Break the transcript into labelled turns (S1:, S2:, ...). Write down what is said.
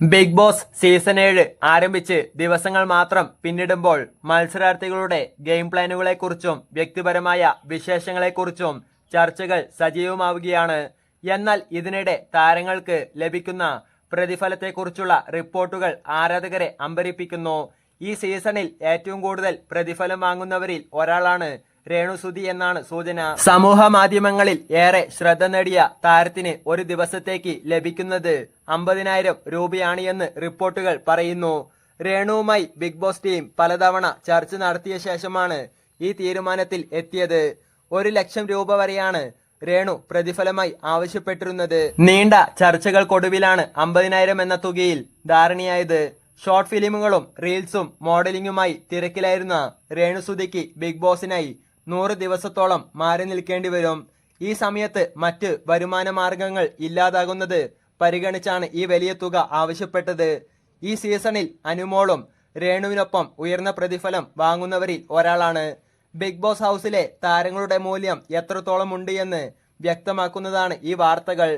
S1: Big boss season ഏഴ് ആരംഭിച്ച് ദിവസങ്ങൾ മാത്രം പിന്നിടുമ്പോൾ മത്സരാർത്ഥികളുടെ ഗെയിം പ്ലാനുകളെക്കുറിച്ചും വ്യക്തിപരമായ വിശേഷങ്ങളെക്കുറിച്ചും ചർച്ചകൾ സജീവമാവുകയാണ്. എന്നാൽ ഇതിനിടെ താരങ്ങൾക്ക് ലഭിക്കുന്ന പ്രതിഫലത്തെക്കുറിച്ചുള്ള റിപ്പോർട്ടുകൾ ആരാധകരെ അമ്പരിപ്പിക്കുന്നു. ഈ സീസണിൽ ഏറ്റവും കൂടുതൽ പ്രതിഫലം വാങ്ങുന്നവരിൽ ഒരാളാണ് രേണുസുതി എന്നാണ് സൂചന. സമൂഹ മാധ്യമങ്ങളിൽ ഏറെ ശ്രദ്ധ നേടിയ താരത്തിന് ഒരു ദിവസത്തേക്ക് ലഭിക്കുന്നത് അമ്പതിനായിരം രൂപയാണ് എന്ന് റിപ്പോർട്ടുകൾ പറയുന്നു. രേണുവുമായി ബിഗ് ബോസ് ടീം പലതവണ ചർച്ച നടത്തിയ ശേഷമാണ് ഈ തീരുമാനത്തിൽ എത്തിയത്. ഒരു ലക്ഷം രൂപ വരെയാണ് രേണു പ്രതിഫലമായി ആവശ്യപ്പെട്ടിരുന്നത്. നീണ്ട ചർച്ചകൾക്കൊടുവിലാണ് അമ്പതിനായിരം എന്ന തുകയിൽ ധാരണയായത്. ഷോർട്ട് ഫിലിമുകളും റീൽസും മോഡലിംഗുമായി തിരക്കിലായിരുന്ന രേണുസുതിക്ക് ബിഗ് ബോസിനായി നൂറ് ദിവസത്തോളം മാറി നിൽക്കേണ്ടി വരും. ഈ സമയത്ത് മറ്റ് വരുമാന മാർഗങ്ങൾ ഇല്ലാതാകുന്നത് പരിഗണിച്ചാണ് ഈ വലിയ തുക ആവശ്യപ്പെട്ടത്. ഈ സീസണിൽ അനുമോളും രേണുവിനൊപ്പം ഉയർന്ന പ്രതിഫലം വാങ്ങുന്നവരിൽ ഒരാളാണ്. ബിഗ് ബോസ് ഹൗസിലെ താരങ്ങളുടെ മൂല്യം എത്രത്തോളം ഉണ്ട് എന്ന് വ്യക്തമാക്കുന്നതാണ് ഈ വാർത്തകൾ.